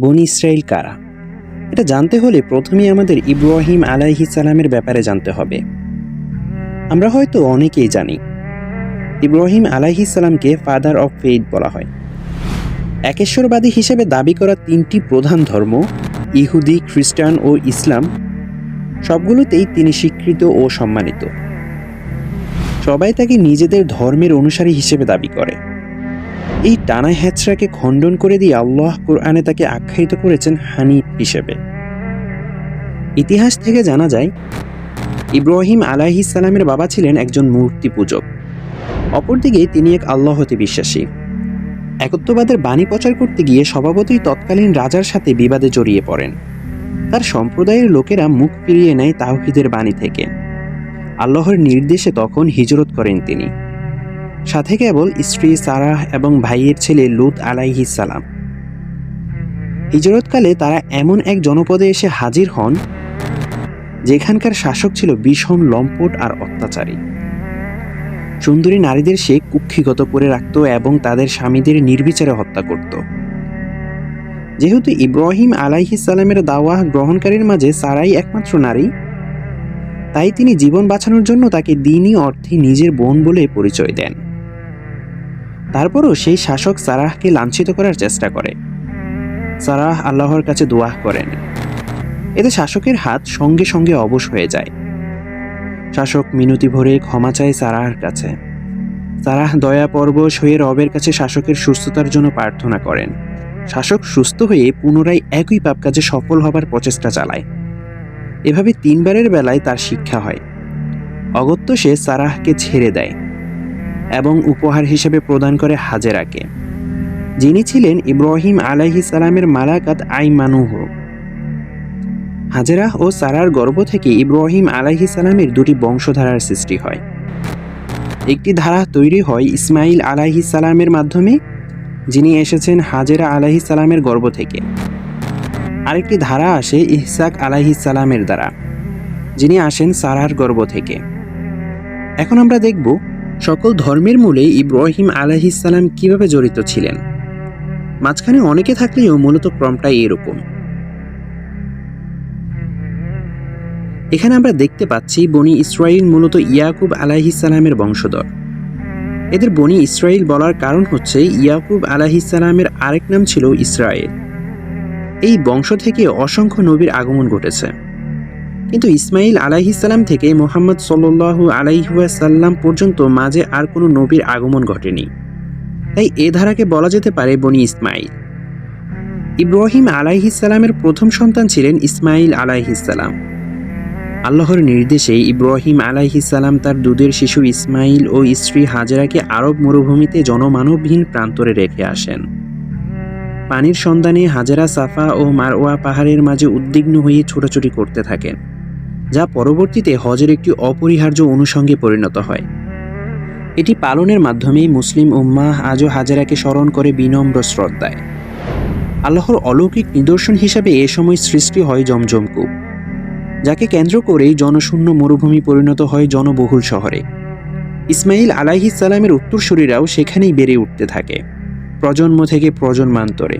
বনি ইসরায়েল কারা? এটা জানতে হলে প্রথমেই আমাদের ইব্রাহিম আলাইহি সালামের ব্যাপারে জানতে হবে। আমরা হয়তো অনেকেই জানি, ইব্রাহিম আলাইহি সালামকে ফাদার অফ ফেইথ বলা হয়। একেশ্বরবাদী হিসেবে দাবি করা তিনটি প্রধান ধর্ম, ইহুদি, খ্রিস্টান ও ইসলাম, সবগুলোতেই তিনি স্বীকৃত ও সম্মানিত। সবাই তাকে নিজেদের ধর্মের অনুসারী হিসেবে দাবি করে। এই টানা হ্যাচড়াকে খণ্ডন করে দিয়ে আল্লাহ কোরআনে তাকে আখ্যায়িত করেছেন হানিফ হিসেবে। ইতিহাস থেকে জানা যায়, ইব্রাহিম সালামের বাবা ছিলেন একজন মূর্তি পূজক। অপরদিকে তিনি এক আল্লাহতে বিশ্বাসী। একত্ববাদের বাণী প্রচার করতে গিয়ে স্বভাবতই তৎকালীন রাজার সাথে বিবাদে জড়িয়ে পড়েন। তার সম্প্রদায়ের লোকেরা মুখ ফিরিয়ে নেয় তাওহিদের বাণী থেকে। আল্লাহর নির্দেশে তখন হিজরত করেন তিনি। সাথে কেবল স্ত্রী সারাহ এবং ভাইয়ের ছেলে লুত সালাম। হিজরতকালে তারা এমন এক জনপদে এসে হাজির হন, যেখানকার শাসক ছিল ভীষণ লম্পট আর অত্যাচারী। সুন্দরী নারীদের সে কুক্ষিগত করে রাখত এবং তাদের স্বামীদের নির্বিচারে হত্যা করত। যেহেতু ইব্রাহিম সালামের দাওয়া গ্রহণকারীর মাঝে সারাই একমাত্র নারী, তাই তিনি জীবন বাঁচানোর জন্য তাকে দিনই অর্থে নিজের বোন বলে পরিচয় দেন। তারপরও সেই শাসক সারাহকে লাঞ্ছিত করার চেষ্টা করে। সারাহ আল্লাহর কাছে দোয়া করেন। এতে শাসকের হাত সঙ্গে সঙ্গে অবশ হয়ে যায়। শাসক মিনতি ভরে ক্ষমা চায় সারাহর কাছে। সারাহ দয়া পরবশ হয়ে রবের কাছে শাসকের সুস্থতার জন্য প্রার্থনা করেন। শাসক সুস্থ হয়ে পুনরায় একই পাপ কাজে সফল হবার প্রচেষ্টা চালায়। এভাবে তিনবারের বেলায় তার শিক্ষা হয়। অগত্য সে সারাহকে ছেড়ে দেয়। এবং উপহার হিসেবে প্রদান করে হাজেরাকে। যিনি ছিলেন ইব্রাহিম সালামের মালাকাত আই মানুহ হাজেরা ও সারার গর্ভ থেকে ইব্রাহিম সালামের দুটি বংশধারার সৃষ্টি হয়। একটি ধারা তৈরি হয় ইসমাইল সালামের মাধ্যমে, যিনি এসেছেন হাজেরা সালামের গর্ভ থেকে। আরেকটি ধারা আসে ইহসাক সালামের দ্বারা, যিনি আসেন সারার গর্ভ থেকে। এখন আমরা দেখব সকল ধর্মের মূলে ইব্রাহিম আলাইহিস সালাম কীভাবে জড়িত ছিলেন? মাঝখানে অনেকে থাকলেও মূলত ক্রমটাই এরকম। এখানে আমরা দেখতে পাচ্ছি বনি ইসরাইল মূলত ইয়াকুব আলাইহিস সালামের বংশধর। এদের বনি ইসরাইল বলার কারণ হচ্ছে ইয়াকুব আলাইহিস সালামের আরেক নাম ছিল ইসরায়েল। এই বংশ থেকে অসংখ্য নবীর আগমন ঘটেছে। কিন্তু ইসমাইল আলাইহিসাল্লাম থেকে মোহাম্মদ সাল্লু আলাইহাসাল্লাম পর্যন্ত মাঝে আর কোনো নবীর আগমন ঘটেনি। তাই এ ধারাকে বলা যেতে পারে বনি ইসমাইল ইব্রাহিম আলাইহিসাল্লামের প্রথম সন্তান ছিলেন ইসমাইল আলাইহিসাল্লাম আল্লাহর নির্দেশে ইব্রাহিম আলাইহিসাল্লাম তার দুধের শিশু ইসমাইল ও স্ত্রী হাজেরাকে আরব মরুভূমিতে জনমানবহীন প্রান্তরে রেখে আসেন। পানির সন্ধানে হাজেরা সাফা ও মারওয়া পাহাড়ের মাঝে উদ্বিগ্ন হয়ে ছোটাছুটি করতে থাকেন। যা পরবর্তীতে হজের একটি অপরিহার্য অনুষঙ্গে পরিণত হয়। এটি পালনের মাধ্যমেই মুসলিম উম্মাহ আজও হাজারাকে স্মরণ করে বিনম্র শ্রদ্ধায়। আল্লাহর অলৌকিক নিদর্শন হিসাবে এ সময় সৃষ্টি হয় জমজম কূপ যাকে কেন্দ্র করেই জনশূন্য মরুভূমি পরিণত হয় জনবহুল শহরে। ইসমাইল আলাইহিস সালামের উত্তরসূরিরাও সেখানেই বেড়ে উঠতে থাকে, প্রজন্ম থেকে প্রজন্মান্তরে।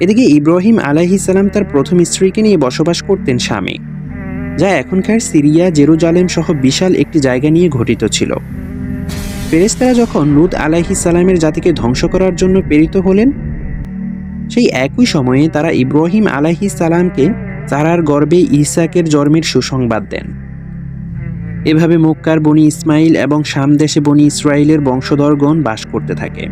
এদিকে ইব্রাহিম আলাইহিসাল্লাম তার প্রথম স্ত্রীকে নিয়ে বসবাস করতেন স্বামী। যা এখনকার সিরিয়া, জেরুজালেম সহ বিশাল একটি জায়গা নিয়ে ঘটিত ছিল। ফেরেস্তারা যখন লুত সালামের জাতিকে ধ্বংস করার জন্য প্রেরিত হলেন, সেই একই সময়ে তারা ইব্রাহিম সালামকে তারার গর্বে ইসাকের জন্মের সুসংবাদ দেন। এভাবে মক্কার বনি ইসমাইল এবং সামদেশে বনি ইসরায়েলের বংশধরগণ বাস করতে থাকে।